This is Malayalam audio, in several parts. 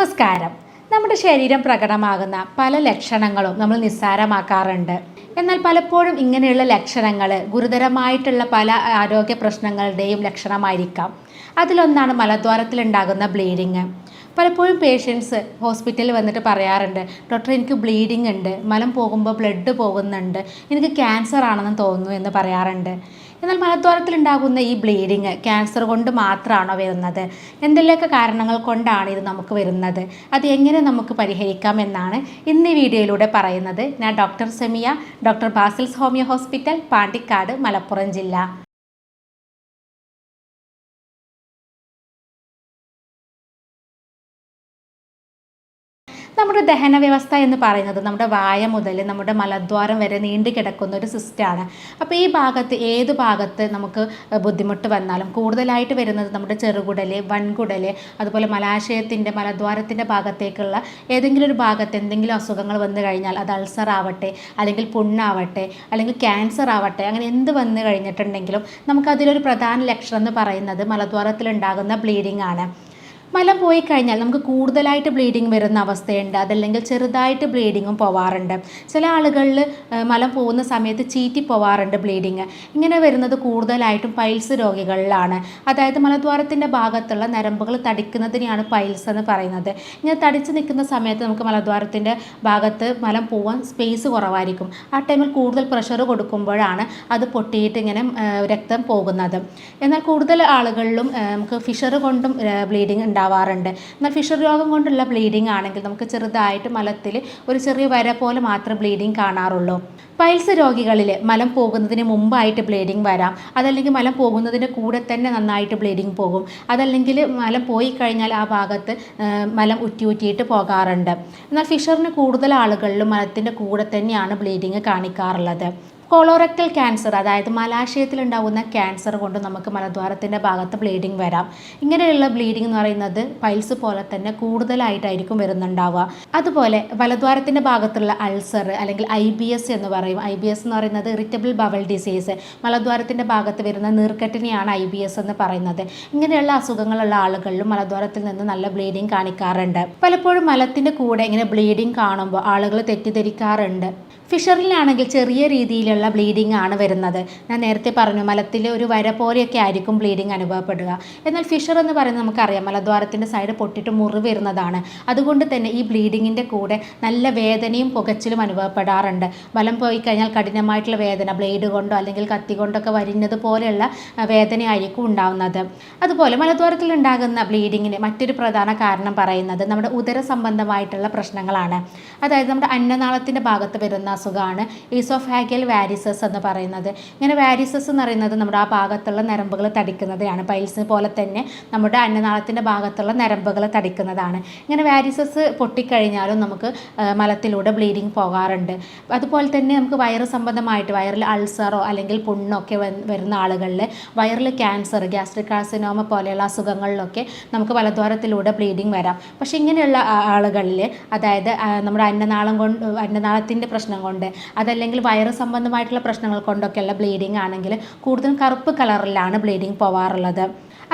നമസ്കാരം. നമ്മുടെ ശരീരം പ്രകടമാകുന്ന പല ലക്ഷണങ്ങളും നമ്മൾ നിസ്സാരമാക്കാറുണ്ട്. എന്നാൽ പലപ്പോഴും ഇങ്ങനെയുള്ള ലക്ഷണങ്ങൾ ഗുരുതരമായിട്ടുള്ള പല ആരോഗ്യ പ്രശ്നങ്ങളുടെയും ലക്ഷണമായിരിക്കാം. അതിലൊന്നാണ് മലദ്വാരത്തിലുണ്ടാകുന്ന ബ്ലീഡിങ്. പലപ്പോഴും പേഷ്യൻസ് ഹോസ്പിറ്റലിൽ വന്നിട്ട് പറയാറുണ്ട് ഡോക്ടർ എനിക്ക് ബ്ലീഡിങ് ഉണ്ട്. മലം പോകുമ്പോൾ ബ്ലഡ് പോകുന്നുണ്ട്. എനിക്ക് ക്യാൻസർ ആണെന്ന് തോന്നുന്നു എന്ന് പറയാറുണ്ട്. എന്നാൽ മലദ്വാരത്തിൽ ഉണ്ടാകുന്ന ഈ ബ്ലീഡിങ് ക്യാൻസർ കൊണ്ട് മാത്രമാണോ വരുന്നത്? എന്തെല്ലാമൊക്കെ കാരണങ്ങൾ കൊണ്ടാണ് ഇത് നമുക്ക് വരുന്നത്? അത് എങ്ങനെ നമുക്ക് പരിഹരിക്കാം എന്നാണ് ഇന്ന് ഈ വീഡിയോയിലൂടെ പറയുന്നത്. ഞാൻ doctor Semiya doctor Basil's homeo hospital Pandikkad Malappuram ജില്ല. നമ്മുടെ ദഹന വ്യവസ്ഥ എന്ന് പറയുന്നത് നമ്മുടെ വായ മുതൽ നമ്മുടെ മലദ്വാരം വരെ നീണ്ടു കിടക്കുന്ന ഒരു സിസ്റ്റമാണ് അപ്പോൾ ഈ ഭാഗത്ത് ഏത് ഭാഗത്ത് നമുക്ക് ബുദ്ധിമുട്ട് വന്നാലും കൂടുതലായിട്ട് വരുന്നത് നമ്മുടെ ചെറുകുടൽ വൻകുടൽ അതുപോലെ മലാശയത്തിന്റെ മലദ്വാരത്തിന്റെ ഭാഗത്തേക്കുള്ള ഏതെങ്കിലും ഒരു ഭാഗത്ത് എന്തെങ്കിലും അസുഖങ്ങൾ വന്നു കഴിഞ്ഞാൽ അത് അൾസർ ആവട്ടെ അല്ലെങ്കിൽ പുണ്ണാവട്ടെ അല്ലെങ്കിൽ ക്യാൻസർ ആവട്ടെ അങ്ങനെ എന്ത് വന്നു കഴിഞ്ഞിട്ടുണ്ടെങ്കിലും നമുക്കതിലൊരു പ്രധാന ലക്ഷണം എന്ന് പറയുന്നത് മലദ്വാരത്തിലുണ്ടാകുന്ന ബ്ലീഡിംഗ് ആണ്. മലം പോയി കഴിഞ്ഞാൽ നമുക്ക് കൂടുതലായിട്ട് ബ്ലീഡിങ് വരുന്ന അവസ്ഥയുണ്ട്. അതല്ലെങ്കിൽ ചെറുതായിട്ട് ബ്ലീഡിങ്ങും പോവാറുണ്ട്. ചില ആളുകളിൽ മലം പോകുന്ന സമയത്ത് ചീറ്റി പോവാറുണ്ട് ബ്ലീഡിങ് ഇങ്ങനെ വരുന്നത് കൂടുതലായിട്ടും പൈൽസ് രോഗികളിലാണ്. അതായത് മലദ്വാരത്തിന്റെ ഭാഗത്തുള്ള നരമ്പുകൾ തടിക്കുന്നതിനെയാണ് പൈൽസ് എന്ന് പറയുന്നത്. ഇങ്ങനെ തടിച്ച് നിൽക്കുന്ന സമയത്ത് നമുക്ക് മലദ്വാരത്തിന്റെ ഭാഗത്ത് മലം പോവാൻ സ്പേസ് കുറവായിരിക്കും. ആ ടൈമിൽ കൂടുതൽ പ്രഷർ കൊടുക്കുമ്പോഴാണ് അത് പൊട്ടിയിട്ട് ഇങ്ങനെ രക്തം പോകുന്നത്. എന്നാൽ കൂടുതൽ ആളുകളിലും നമുക്ക് ഫിഷർ കൊണ്ടും ബ്ലീഡിങ് ഉണ്ടാവാറുണ്ട്. എന്നാൽ ഫിഷർ രോഗം കൊണ്ടുള്ള ബ്ലീഡിംഗ് ആണെങ്കിൽ നമുക്ക് ചെറുതായിട്ട് മലത്തിൽ ഒരു ചെറിയ വര പോലെ മാത്രം ബ്ലീഡിംഗ് കാണാറുള്ളൂ. പൈൽസ് രോഗികളിൽ മലം പോകുന്നതിന് മുമ്പായിട്ട് ബ്ലീഡിംഗ് വരാം. അതല്ലെങ്കിൽ മലം പോകുന്നതിന് കൂടെ തന്നെ നന്നായിട്ട് ബ്ലീഡിംഗ് പോകും. അതല്ലെങ്കിൽ മലം പോയി കഴിഞ്ഞാൽ ആ ഭാഗത്ത് മലം ഉറ്റി ഉറ്റിയിട്ട് പോകാറുണ്ട്. എന്നാൽ ഫിഷറിന് കൂടുതൽ ആളുകളിലും മലത്തിന്റെ കൂടെ തന്നെയാണ് ബ്ലീഡിങ് കാണിക്കാറുള്ളത്. കൊളോറക്ടൽ ക്യാൻസർ അതായത് മലാശയത്തിൽ ഉണ്ടാകുന്ന ക്യാൻസർ കൊണ്ട് നമുക്ക് മലദ്വാരത്തിന്റെ ഭാഗത്ത് ബ്ലീഡിങ് വരാം. ഇങ്ങനെയുള്ള ബ്ലീഡിംഗ് എന്ന് പറയുന്നത് പൈൽസ് പോലെ തന്നെ കൂടുതലായിട്ടായിരിക്കും വരുന്നുണ്ടാവുക. അതുപോലെ മലദ്വാരത്തിന്റെ ഭാഗത്തുള്ള അൾസർ അല്ലെങ്കിൽ ഐ ബി എസ് എന്ന് പറയും. ഐ ബി എസ് എന്ന് പറയുന്നത് ഇറിറ്റബിൾ ബവൽ ഡിസീസ് മലദ്വാരത്തിന്റെ ഭാഗത്ത് വരുന്ന നീർക്കെട്ടിനെയാണ് ഐ ബി എസ് എന്ന് പറയുന്നത്. ഇങ്ങനെയുള്ള അസുഖങ്ങളുള്ള ആളുകളിലും മലദ്വാരത്തിൽ നിന്ന് നല്ല ബ്ലീഡിങ് കാണിക്കാറുണ്ട്. പലപ്പോഴും മലത്തിന്റെ കൂടെ ഇങ്ങനെ ബ്ലീഡിങ് കാണുമ്പോൾ ആളുകൾ തെറ്റിദ്ധരിക്കാറുണ്ട്. ഫിഷറിലാണെങ്കിൽ ചെറിയ രീതിയിലുള്ള ബ്ലീഡിംഗ് ആണ് വരുന്നത്. ഞാൻ നേരത്തെ പറഞ്ഞു മലത്തിൽ ഒരു വര പോലെയൊക്കെ ആയിരിക്കും ബ്ലീഡിംഗ് അനുഭവപ്പെടുക. എന്നാൽ ഫിഷർ എന്ന് പറയുന്നത് നമുക്കറിയാം മലദ്വാരത്തിന്റെ സൈഡ് പൊട്ടിട്ട് മുറിവ് വരുന്നതാണ്. അതുകൊണ്ട് തന്നെ ഈ ബ്ലീഡിങ്ങിന്റെ കൂടെ നല്ല വേദനയും പുകച്ചിലും അനുഭവപ്പെടാറുണ്ട്. ബലം പോയി കഴിഞ്ഞാൽ കഠിനമായിട്ടുള്ള വേദന ബ്ലേഡ് കൊണ്ടോ അല്ലെങ്കിൽ കത്തി കൊണ്ടൊക്കെ വരിഞ്ഞത് പോലെയുള്ള വേദനയായിരിക്കും ഉണ്ടാകുന്നത് അതുപോലെ മലദ്വാരത്തിൽ ഉണ്ടാകുന്ന ബ്ലീഡിങ്ങിന് മറ്റൊരു പ്രധാന കാരണം പറയുന്നത് നമ്മുടെ ഉദര സംബന്ധമായിട്ടുള്ള പ്രശ്നങ്ങളാണ്. അതായത് നമ്മുടെ അന്നനാളത്തിന്റെ ഭാഗത്ത് വരുന്ന അസുഖമാണ്. ഈസോഫാഗിയൽ വാരിസസ് എന്ന് പറയുന്നത്. ഇങ്ങനെ വാരിസസ് എന്ന് പറയുന്നത് നമ്മുടെ ആ ഭാഗത്തുള്ള നരമ്പുകൾ തടിക്കുന്നതാണ്. പൈൽസ് പോലെ തന്നെ നമ്മുടെ അന്നനാളത്തിന്റെ ഭാഗത്തുള്ള നരമ്പുകൾ തടിക്കുന്നതാണ്. ഇങ്ങനെ വാരിസസ് പൊട്ടിക്കഴിഞ്ഞാലും നമുക്ക് മലത്തിലൂടെ ബ്ലീഡിങ് പോകാറുണ്ട്. അതുപോലെ തന്നെ നമുക്ക് വയറ് സംബന്ധമായിട്ട് വയറിൽ അൾസറോ അല്ലെങ്കിൽ പുണ്ണൊക്കെ വരുന്ന ആളുകളിൽ വയറിൽ ക്യാൻസർ ഗ്യാസ്ട്രിക് കാർസിനോമ പോലെയുള്ള അസുഖങ്ങളിലൊക്കെ നമുക്ക് വലദ്വാരത്തിലൂടെ ബ്ലീഡിങ് വരാം. പക്ഷേ ഇങ്ങനെയുള്ള ആളുകളിൽ അതായത് നമ്മുടെ അന്നനാളം കൊണ്ട് അന്നനാളത്തിന്റെ പ്രശ്നം കൊണ്ട് അതല്ലെങ്കിൽ വയറ് സംബന്ധമായിട്ടുള്ള പ്രശ്നങ്ങൾ കൊണ്ടൊക്കെയുള്ള ബ്ലീഡിങ് ആണെങ്കിൽ കൂടുതലും കറുപ്പ് കളറിലാണ് ബ്ലീഡിങ് പോവാറുള്ളത്.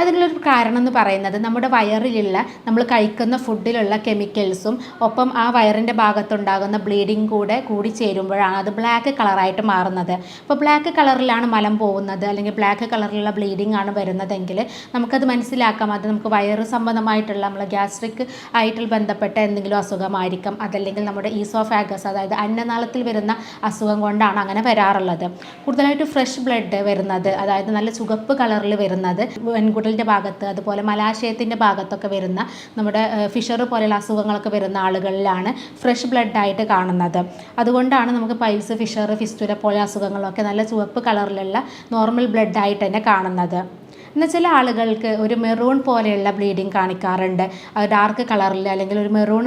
അതിനുള്ളൊരു കാരണം എന്ന് പറയുന്നത് നമ്മുടെ വയറിലുള്ള നമ്മൾ കഴിക്കുന്ന ഫുഡിലുള്ള കെമിക്കൽസും ഒപ്പം ആ വയറിന്റെ ഭാഗത്തുണ്ടാകുന്ന ബ്ലീഡിങ് കൂടെ കൂടി ചേരുമ്പോഴാണ് അത് ബ്ലാക്ക് കളറായിട്ട് മാറുന്നത്. അപ്പോൾ ബ്ലാക്ക് കളറിലാണ് മലം പോകുന്നത് അല്ലെങ്കിൽ ബ്ലാക്ക് കളറിലുള്ള ബ്ലീഡിംഗ് ആണ് വരുന്നതെങ്കിൽ നമുക്കത് മനസ്സിലാക്കാം. അത് നമുക്ക് വയറ് സംബന്ധമായിട്ടുള്ള നമ്മൾ ഗ്യാസ്ട്രിക് ആയിട്ട് ബന്ധപ്പെട്ട എന്തെങ്കിലും അസുഖമായിരിക്കാം. അതല്ലെങ്കിൽ നമ്മുടെ ഈസോഫാഗസ് അതായത് അന്നനാളത്തിൽ വരുന്ന അസുഖം കൊണ്ടാണ് അങ്ങനെ വരാറുള്ളത്. കൂടുതലായിട്ട് ഫ്രഷ് ബ്ലഡ് വരുന്നത് അതായത് നല്ല ചുവപ്പ് കളറിൽ വരുന്നത് വെൺകുട കുടലിന്റെ ഭാഗത്ത് അതുപോലെ മലാശയത്തിന്റെ ഭാഗത്തൊക്കെ വരുന്ന നമ്മുടെ ഫിഷർ പോലെയുള്ള അസുഖങ്ങളൊക്കെ വരുന്ന ആളുകളിലാണ് ഫ്രഷ് ബ്ലഡായിട്ട് കാണുന്നത്. അതുകൊണ്ടാണ് നമുക്ക് പൈൽസ് ഫിഷർ ഫിസ്റ്റുല പോലെ അസുഖങ്ങളൊക്കെ നല്ല ചുവപ്പ് കളറിലുള്ള നോർമൽ ബ്ലഡായിട്ട് തന്നെ കാണുന്നത്. എന്നാൽ ചില ആളുകൾക്ക് ഒരു മെറൂൺ പോലെയുള്ള ബ്ലീഡിങ് കാണിക്കാറുണ്ട്. ഡാർക്ക് കളറിൽ അല്ലെങ്കിൽ ഒരു മെറൂൺ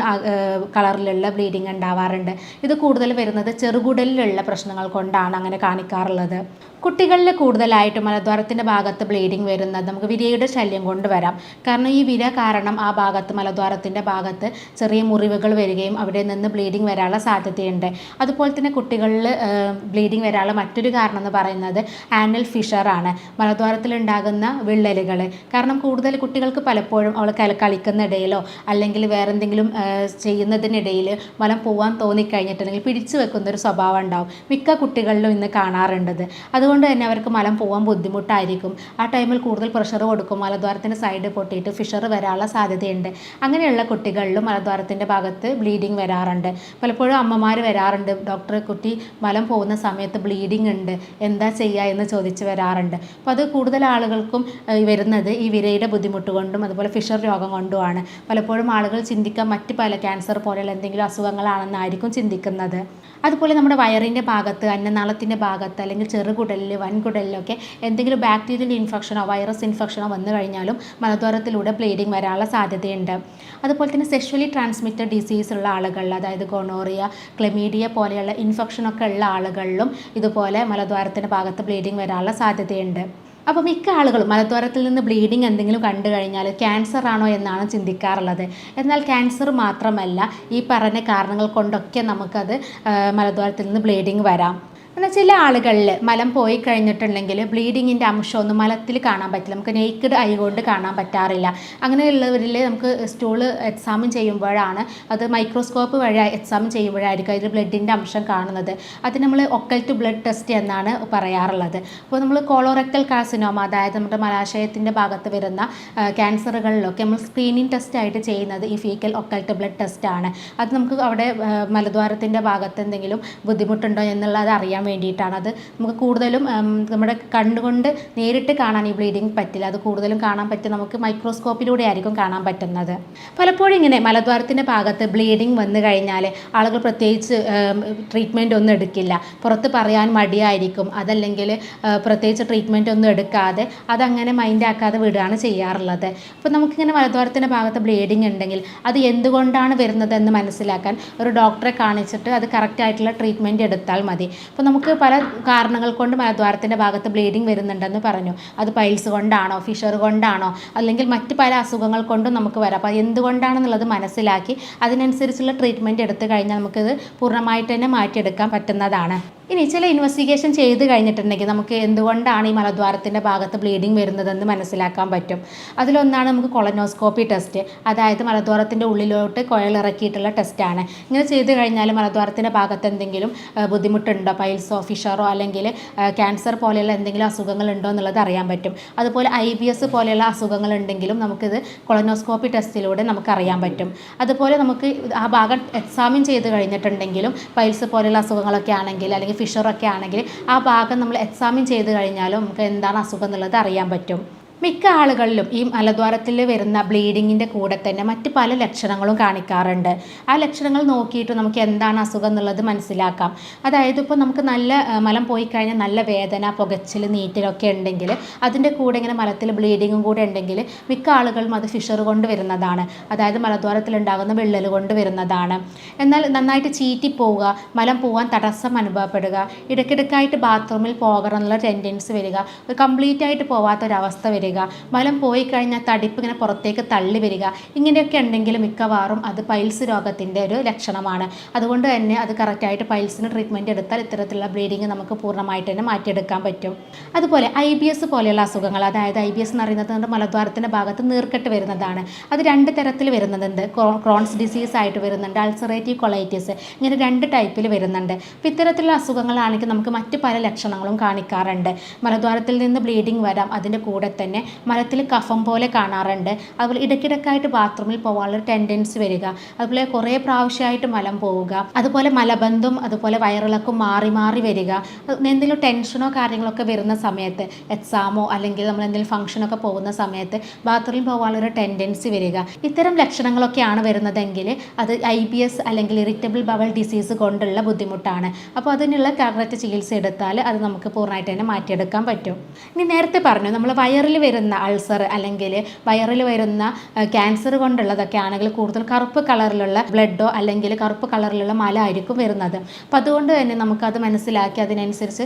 കളറിലുള്ള ബ്ലീഡിങ് ഉണ്ടാവാറുണ്ട്. ഇത് കൂടുതൽ വരുന്നത് ചെറുകുടലിലുള്ള പ്രശ്നങ്ങൾ കൊണ്ടാണ് അങ്ങനെ കാണിക്കാറുള്ളത്. കുട്ടികളിൽ കൂടുതലായിട്ടും മലദ്വാരത്തിന്റെ ഭാഗത്ത് ബ്ലീഡിങ് വരുന്നത് നമുക്ക് വിരയുടെ ശല്യം കൊണ്ടുവരാം കാരണം ഈ വിര കാരണം ആ ഭാഗത്ത് മലദ്വാരത്തിന്റെ ഭാഗത്ത് ചെറിയ മുറിവുകൾ വരികയും അവിടെ നിന്ന് ബ്ലീഡിങ് വരാനുള്ള സാധ്യതയുണ്ട്. അതുപോലെ തന്നെ കുട്ടികളിൽ ബ്ലീഡിങ് വരാനുള്ള മറ്റൊരു കാരണം എന്ന് പറയുന്നത് ആനൽ ഫിഷറാണ് മലദ്വാരത്തിൽ ഉണ്ടാകുന്ന വിള്ളലുകൾ കാരണം കൂടുതൽ കുട്ടികൾക്ക് പലപ്പോഴും അവൾ കളിക്കുന്നിടയിലോ അല്ലെങ്കിൽ വേറെ എന്തെങ്കിലും ചെയ്യുന്നതിനിടയിൽ മലം പോകാൻ തോന്നിക്കഴിഞ്ഞിട്ടുണ്ടെങ്കിൽ പിടിച്ചു വെക്കുന്ന ഒരു സ്വഭാവം ഉണ്ടാവും. മിക്ക കുട്ടികളിലും ഇന്ന് കാണാറുണ്ടത് അതുകൊണ്ട് തന്നെ അവർക്ക് മലം പോകാൻ ബുദ്ധിമുട്ടായിരിക്കും. ആ ടൈമിൽ കൂടുതൽ പ്രഷർ കൊടുക്കും. മലദ്വാരത്തിന്റെ സൈഡ് പൊട്ടിയിട്ട് ഫിഷർ വരാനുള്ള സാധ്യതയുണ്ട്. അങ്ങനെയുള്ള കുട്ടികളിലും മലദ്വാരത്തിന്റെ ഭാഗത്ത് ബ്ലീഡിങ് വരാറുണ്ട്. പലപ്പോഴും അമ്മമാർ വരാറുണ്ട്. ഡോക്ടർ കുട്ടി മലം പോകുന്ന സമയത്ത് ബ്ലീഡിങ് ഉണ്ട്. എന്താ ചെയ്യുക എന്ന് ചോദിച്ച് വരാറുണ്ട്. അപ്പോൾ അത് കൂടുതൽ ആളുകൾക്കും വരുന്നത് ഈ വിരയുടെ ബുദ്ധിമുട്ട് കൊണ്ടും അതുപോലെ ഫിഷർ രോഗം കൊണ്ടുമാണ്. പലപ്പോഴും ആളുകൾ ചിന്തിക്കാൻ മറ്റ് പല ക്യാൻസർ പോലെയുള്ള എന്തെങ്കിലും അസുഖങ്ങളാണെന്നായിരിക്കും ചിന്തിക്കുന്നത്. അതുപോലെ നമ്മുടെ വയറിന്റെ ഭാഗത്ത് അന്നനാളത്തിന്റെ ഭാഗത്ത് അല്ലെങ്കിൽ ചെറുകുടലിൽ വൻകുടലിലൊക്കെ എന്തെങ്കിലും ബാക്ടീരിയൽ ഇൻഫെക്ഷനോ വൈറസ് ഇൻഫെക്ഷനോ വന്നു കഴിഞ്ഞാലും മലദ്വാരത്തിലൂടെ ബ്ലീഡിങ് വരാനുള്ള സാധ്യതയുണ്ട്. അതുപോലെ തന്നെ സെക്ഷലി ട്രാൻസ്മിറ്റഡ് ഡിസീസ് ഉള്ള ആളുകളിൽ അതായത് ഗൊണോറിയ ക്ലെമീഡിയ പോലെയുള്ള ഇൻഫെക്ഷനൊക്കെ ഉള്ള ആളുകളിലും ഇതുപോലെ മലദ്വാരത്തിന്റെ ഭാഗത്ത് ബ്ലീഡിങ് വരാനുള്ള സാധ്യതയുണ്ട്. അപ്പോൾ മിക്ക ആളുകളും മലദ്വാരത്തിൽ നിന്ന് ബ്ലീഡിങ് എന്തെങ്കിലും കണ്ടു കഴിഞ്ഞാൽ ക്യാൻസർ ആണോ എന്നാണ് ചിന്തിക്കാറുള്ളത്. എന്നാൽ ക്യാൻസർ മാത്രമല്ല ഈ പറഞ്ഞ കാരണങ്ങൾ കൊണ്ടൊക്കെ നമുക്കത് മലദ്വാരത്തിൽ നിന്ന് ബ്ലീഡിങ് വരാം. എന്നാൽ ചില ആളുകളിൽ മലം പോയി കഴിഞ്ഞിട്ടുണ്ടെങ്കിൽ ബ്ലീഡിങ്ങിന്റെ അംശമൊന്നും മലത്തിൽ കാണാൻ പറ്റില്ല. നമുക്ക് നെയ്ക്കഡ് ഐ കൊണ്ട് കാണാൻ പറ്റാറില്ല. അങ്ങനെയുള്ളവരിൽ നമുക്ക് സ്റ്റൂൾ എക്സാമിൻ ചെയ്യുമ്പോഴാണ് അത് മൈക്രോസ്കോപ്പ് വഴി എക്സാമിൻ ചെയ്യുമ്പോഴായിരിക്കും അതിൽ ബ്ലഡിന്റെ അംശം കാണുന്നത്. അത് നമ്മൾ ഒക്കൽറ്റ് ബ്ലഡ് ടെസ്റ്റ് എന്നാണ് പറയാറുള്ളത്. അപ്പോൾ നമ്മൾ കോളോറക്ടൽ കാസിനോമ അതായത് നമ്മുടെ മലാശയത്തിന്റെ ഭാഗത്ത് വരുന്ന ക്യാൻസറുകളിലൊക്കെ നമ്മൾ സ്ക്രീനിങ് ടെസ്റ്റ് ആയിട്ട് ചെയ്യുന്നത് ഈ ഫീക്കൽ ഒക്കൽറ്റ് ബ്ലഡ് ടെസ്റ്റാണ് അത് നമുക്ക് അവിടെ മലദ്വാരത്തിന്റെ ഭാഗത്ത് എന്തെങ്കിലും ബുദ്ധിമുട്ടുണ്ടോ എന്നുള്ളത് അറിയാൻ വേണ്ടിയിട്ടാണ്. അത് നമുക്ക് കൂടുതലും നമ്മുടെ കണ്ണുകൊണ്ട് നേരിട്ട് കാണാൻ ഈ ബ്ലീഡിങ് പറ്റില്ല. അത് കൂടുതലും കാണാൻ പറ്റും നമുക്ക് മൈക്രോസ്കോപ്പിലൂടെ ആയിരിക്കും കാണാൻ പറ്റുന്നത്. പലപ്പോഴും ഇങ്ങനെ മലദ്വാരത്തിന്റെ ഭാഗത്ത് ബ്ലീഡിങ് വന്നു കഴിഞ്ഞാൽ ആളുകൾ പ്രത്യേകിച്ച് ട്രീറ്റ്മെന്റ് ഒന്നും എടുക്കില്ല. പുറത്ത് പറയാൻ മടിയായിരിക്കും. അതല്ലെങ്കിൽ പ്രത്യേകിച്ച് ട്രീറ്റ്മെന്റ് ഒന്നും എടുക്കാതെ അതങ്ങനെ മൈൻഡാക്കാതെ വിടുകയാണ് ചെയ്യാറുള്ളത്. അപ്പോൾ നമുക്കിങ്ങനെ മലദ്വാരത്തിന്റെ ഭാഗത്ത് ബ്ലീഡിങ് ഉണ്ടെങ്കിൽ അത് എന്തുകൊണ്ടാണ് വരുന്നതെന്ന് മനസ്സിലാക്കാൻ ഒരു ഡോക്ടറെ കാണിച്ചിട്ട് അത് കറക്റ്റായിട്ടുള്ള ട്രീറ്റ്മെന്റ് എടുത്താൽ മതി. അപ്പോൾ നമുക്ക് പല കാരണങ്ങൾ കൊണ്ട് മലദ്വാരത്തിന്റെ ഭാഗത്ത് ബ്ലീഡിങ് വരുന്നുണ്ടെന്ന് പറഞ്ഞു. അത് പൈൽസ് കൊണ്ടാണോ ഫിഷർ കൊണ്ടാണോ അല്ലെങ്കിൽ മറ്റ് പല അസുഖങ്ങൾ കൊണ്ടും നമുക്ക് വരാം. അപ്പോൾ എന്തുകൊണ്ടാണെന്നുള്ളത് മനസ്സിലാക്കി അതിനനുസരിച്ചുള്ള ട്രീറ്റ്മെന്റ് എടുത്തു കഴിഞ്ഞാൽ നമുക്കിത് പൂർണമായിട്ട് തന്നെ മാറ്റിയെടുക്കാൻ പറ്റുന്നതാണ്. ഇനി ചില ഇൻവെസ്റ്റിഗേഷൻ ചെയ്ത് കഴിഞ്ഞിട്ടുണ്ടെങ്കിൽ നമുക്ക് എന്തുകൊണ്ടാണ് ഈ മലദ്വാരത്തിന്റെ ഭാഗത്ത് ബ്ലീഡിങ് വരുന്നതെന്ന് മനസ്സിലാക്കാൻ പറ്റും. അതിലൊന്നാണ് നമുക്ക് കൊളനോസ്കോപ്പി ടെസ്റ്റ് അതായത് മലദ്വാരത്തിന്റെ ഉള്ളിലോട്ട് കുഴലിറക്കിയിട്ടുള്ള ടെസ്റ്റാണ് ഇങ്ങനെ ചെയ്ത് കഴിഞ്ഞാൽ മലദ്വാരത്തിന്റെ ഭാഗത്ത് എന്തെങ്കിലും ബുദ്ധിമുട്ടുണ്ടോ? പൈൽസ് ഫിഷറോ അല്ലെങ്കിൽ ക്യാൻസർ പോലെയുള്ള എന്തെങ്കിലും അസുഖങ്ങൾ ഉണ്ടോ എന്നുള്ളത് അറിയാൻ പറ്റും. അതുപോലെ ഐ ബി എസ് പോലെയുള്ള അസുഖങ്ങൾ ഉണ്ടെങ്കിലും നമുക്കിത് കൊളനോസ്കോപ്പി ടെസ്റ്റിലൂടെ നമുക്ക് അറിയാൻ പറ്റും. അതുപോലെ നമുക്ക് ആ ഭാഗം എക്സാമിൻ ചെയ്ത് കഴിഞ്ഞിട്ടുണ്ടെങ്കിലും പൈൽസ് പോലെയുള്ള അസുഖങ്ങളൊക്കെ ആണെങ്കിൽ അല്ലെങ്കിൽ ഫിഷറൊക്കെ ആണെങ്കിൽ ആ ഭാഗം നമ്മൾ എക്സാമിൻ ചെയ്ത് കഴിഞ്ഞാലും നമുക്ക് എന്താണ് അസുഖം എന്നുള്ളത് അറിയാൻ പറ്റും. മിക്ക ആളുകളിലും ഈ മലദ്വാരത്തിൽ വരുന്ന ബ്ലീഡിങ്ങിന്റെ കൂടെ തന്നെ മറ്റ് പല ലക്ഷണങ്ങളും കാണിക്കാറുണ്ട്. ആ ലക്ഷണങ്ങൾ നോക്കിയിട്ട് നമുക്ക് എന്താണ് അസുഖം എന്നുള്ളത് മനസ്സിലാക്കാം. അതായത് ഇപ്പോൾ നമുക്ക് നല്ല മലം പോയി കഴിഞ്ഞാൽ നല്ല വേദന പുകച്ചിൽ നീറ്റിലൊക്കെ ഉണ്ടെങ്കിൽ അതിന്റെ കൂടെ ഇങ്ങനെ മലത്തിൽ ബ്ലീഡിങ്ങും കൂടെ ഉണ്ടെങ്കിൽ മിക്ക ആളുകളും അത് ഫിഷർ കൊണ്ട് വരുന്നതാണ്. അതായത് മലദ്വാരത്തിൽ ഉണ്ടാകുന്ന വിള്ളൽ കൊണ്ട് വരുന്നതാണ്. എന്നാൽ നന്നായിട്ട് ചീറ്റി പോവുക മലം പോകാൻ തടസ്സം അനുഭവപ്പെടുക ഇടയ്ക്കിടയ്ക്കായിട്ട് ബാത്റൂമിൽ പോകണം എന്നുള്ള ടെൻഡൻസി വരിക കംപ്ലീറ്റ് ആയിട്ട് പോവാത്തൊരവസ്ഥ വരിക വരിക. മലം പോയി കഴിഞ്ഞാൽ തടിപ്പ് ഇങ്ങനെ പുറത്തേക്ക് തള്ളി വരിക. ഇങ്ങനെയൊക്കെ ഉണ്ടെങ്കിൽ മിക്കവാറും അത് പൈൽസ് രോഗത്തിന്റെ ഒരു ലക്ഷണമാണ്. അതുകൊണ്ട് തന്നെ അത് കറക്റ്റായിട്ട് പൈൽസിന് ട്രീറ്റ്മെന്റ് എടുത്താൽ ഇത്തരത്തിലുള്ള ബ്ലീഡിങ് നമുക്ക് പൂർണമായിട്ട് തന്നെ മാറ്റിയെടുക്കാൻ പറ്റും. അതുപോലെ ഐ ബി എസ് പോലെയുള്ള അസുഖങ്ങൾ അതായത് ഐ ബി എസ് എന്ന് പറയുന്നത് നമ്മുടെ മലദ്വാരത്തിന്റെ ഭാഗത്ത് നീർക്കെട്ട് വരുന്നതാണ്. അത് രണ്ട് തരത്തിൽ വരുന്നുണ്ട്. ക്രോൺസ് ഡിസീസ് ആയിട്ട് വരുന്നുണ്ട് അൾസറേറ്റീവ് കൊളൈറ്റിസ് ഇങ്ങനെ രണ്ട് ടൈപ്പിൽ വരുന്നുണ്ട്. അപ്പോൾ ഇത്തരത്തിലുള്ള അസുഖങ്ങളാണെങ്കിൽ നമുക്ക് മറ്റ് പല ലക്ഷണങ്ങളും കാണിക്കാറുണ്ട്. മലദ്വാരത്തിൽ നിന്ന് ബ്ലീഡിങ് വരാം അതിന്റെ കൂടെ തന്നെ തന്നെ മലത്തിൽ കഫം പോലെ കാണാറുണ്ട്. അതുപോലെ ഇടയ്ക്കിടയ്ക്കായിട്ട് ബാത്റൂമിൽ പോകാനുള്ള ടെൻഡൻസി വരിക. അതുപോലെ കുറേ പ്രാവശ്യമായിട്ട് മലം പോവുക. അതുപോലെ മലബന്ധം അതുപോലെ വയറിളക്കും മാറി മാറി വരിക. എന്തെങ്കിലും ടെൻഷനോ കാര്യങ്ങളൊക്കെ വരുന്ന സമയത്ത് എക്സാമോ അല്ലെങ്കിൽ നമ്മൾ എന്തെങ്കിലും ഫംഗ്ഷനൊക്കെ പോകുന്ന സമയത്ത് ബാത്റൂമിൽ പോകാനുള്ളൊരു ടെൻഡൻസി വരിക. ഇത്തരം ലക്ഷണങ്ങളൊക്കെയാണ് വരുന്നതെങ്കിൽ അത് ഐ ബി എസ് അല്ലെങ്കിൽ ഇറിറ്റബിൾ ബവൽ ഡിസീസ് കൊണ്ടുള്ള ബുദ്ധിമുട്ടാണ്. അപ്പോൾ അതിനുള്ള കറക്റ്റ് ചികിത്സ എടുത്താൽ അത് നമുക്ക് പൂർണമായിട്ട് തന്നെ മാറ്റിയെടുക്കാൻ പറ്റും. ഇനി നേരത്തെ പറഞ്ഞു നമ്മൾ വയറിൽ വരുന്ന അൾസർ അല്ലെങ്കിൽ വയറിൽ വരുന്ന ക്യാൻസർ കൊണ്ടുള്ളതൊക്കെ ആണെങ്കിൽ കൂടുതൽ കറുപ്പ് കളറിലുള്ള ബ്ലഡോ അല്ലെങ്കിൽ കറുപ്പ് കളറിലുള്ള മല ആയിരിക്കും വരുന്നത്. അപ്പം അതുകൊണ്ട് തന്നെ നമുക്കത് മനസ്സിലാക്കി അതിനനുസരിച്ച്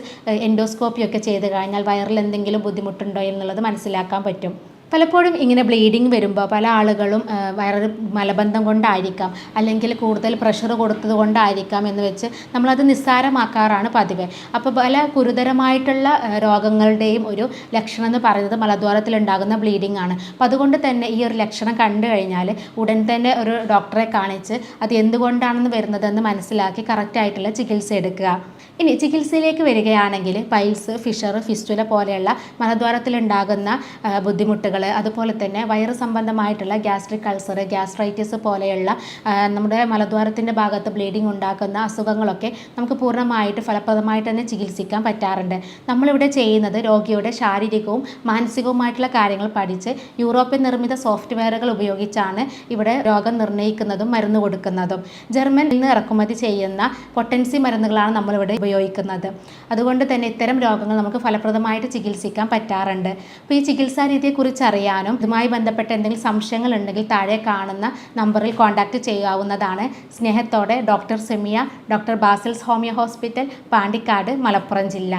എൻഡോസ്കോപ്പി ഒക്കെ ചെയ്ത് കഴിഞ്ഞാൽ വയറിൽ എന്തെങ്കിലും ബുദ്ധിമുട്ടുണ്ടോ എന്നുള്ളത് മനസ്സിലാക്കാൻ പറ്റും. പലപ്പോഴും ഇങ്ങനെ ബ്ലീഡിങ് വരുമ്പോൾ പല ആളുകളും വയറ് മലബന്ധം കൊണ്ടായിരിക്കാം അല്ലെങ്കിൽ കൂടുതൽ പ്രഷർ കൊടുത്തത് കൊണ്ടായിരിക്കാം എന്ന് വെച്ച് നമ്മളത് നിസ്സാരമാക്കാറാണ് പതിവ്. അപ്പോൾ പല ഗുരുതരമായിട്ടുള്ള രോഗങ്ങളുടെയും ഒരു ലക്ഷണം എന്ന് പറയുന്നത് മലദ്വാരത്തിൽ ഉണ്ടാകുന്ന ബ്ലീഡിംഗ് ആണ്. അപ്പോൾ അതുകൊണ്ട് തന്നെ ഈ ഒരു ലക്ഷണം കണ്ടു കഴിഞ്ഞാൽ ഉടൻ തന്നെ ഒരു ഡോക്ടറെ കാണിച്ച് അത് എന്തുകൊണ്ടാണെന്ന് വരുന്നതെന്ന് മനസ്സിലാക്കി കറക്റ്റായിട്ടുള്ള ചികിത്സ എടുക്കുക. ഇനി ചികിത്സയിലേക്ക് വരികയാണെങ്കിൽ പൈൽസ് ഫിഷർ ഫിസ്റ്റുല പോലെയുള്ള മലദ്വാരത്തിൽ ഉണ്ടാകുന്ന ബുദ്ധിമുട്ടുകൾ അതുപോലെ തന്നെ വയറ് സംബന്ധമായിട്ടുള്ള ഗ്യാസ്ട്രിക് അൾസർ ഗ്യാസ്ട്രൈറ്റിസ് പോലെയുള്ള നമ്മുടെ മലദ്വാരത്തിന്റെ ഭാഗത്ത് ബ്ലീഡിംഗ് ഉണ്ടാക്കുന്ന അസുഖങ്ങളൊക്കെ നമുക്ക് പൂർണമായിട്ട് ഫലപ്രദമായിട്ട് തന്നെ ചികിത്സിക്കാൻ പറ്റാറുണ്ട്. നമ്മളിവിടെ ചെയ്യുന്നത് രോഗിയുടെ ശാരീരികവും മാനസികവുമായിട്ടുള്ള കാര്യങ്ങൾ പഠിച്ച് യൂറോപ്യൻ നിർമ്മിത സോഫ്റ്റ്വെയറുകൾ ഉപയോഗിച്ചാണ് ഇവിടെ രോഗം നിർണയിക്കുന്നതും മരുന്ന് കൊടുക്കുന്നതും. ജർമ്മൻ നിന്ന് ഇറക്കുമതി ചെയ്യുന്ന പൊട്ടൻസി മരുന്നുകളാണ് നമ്മളിവിടെ ഉപയോഗിക്കുന്നത്. അതുകൊണ്ട് തന്നെ ഇത്തരം രോഗങ്ങൾ നമുക്ക് ഫലപ്രദമായിട്ട് ചികിത്സിക്കാൻ പറ്റാറുണ്ട്. അപ്പോൾ ഈ ചികിത്സാ രീതിയെക്കുറിച്ച് അറിയാനും ഇതുമായി ബന്ധപ്പെട്ട എന്തെങ്കിലും സംശയങ്ങൾ ഉണ്ടെങ്കിൽ താഴെ കാണുന്ന നമ്പറിൽ കോൺടാക്റ്റ് ചെയ്യാവുന്നതാണ്. സ്നേഹത്തോടെ doctor Semiya doctor Basil's homeo hospital Pandikkad Malappuram ജില്ല.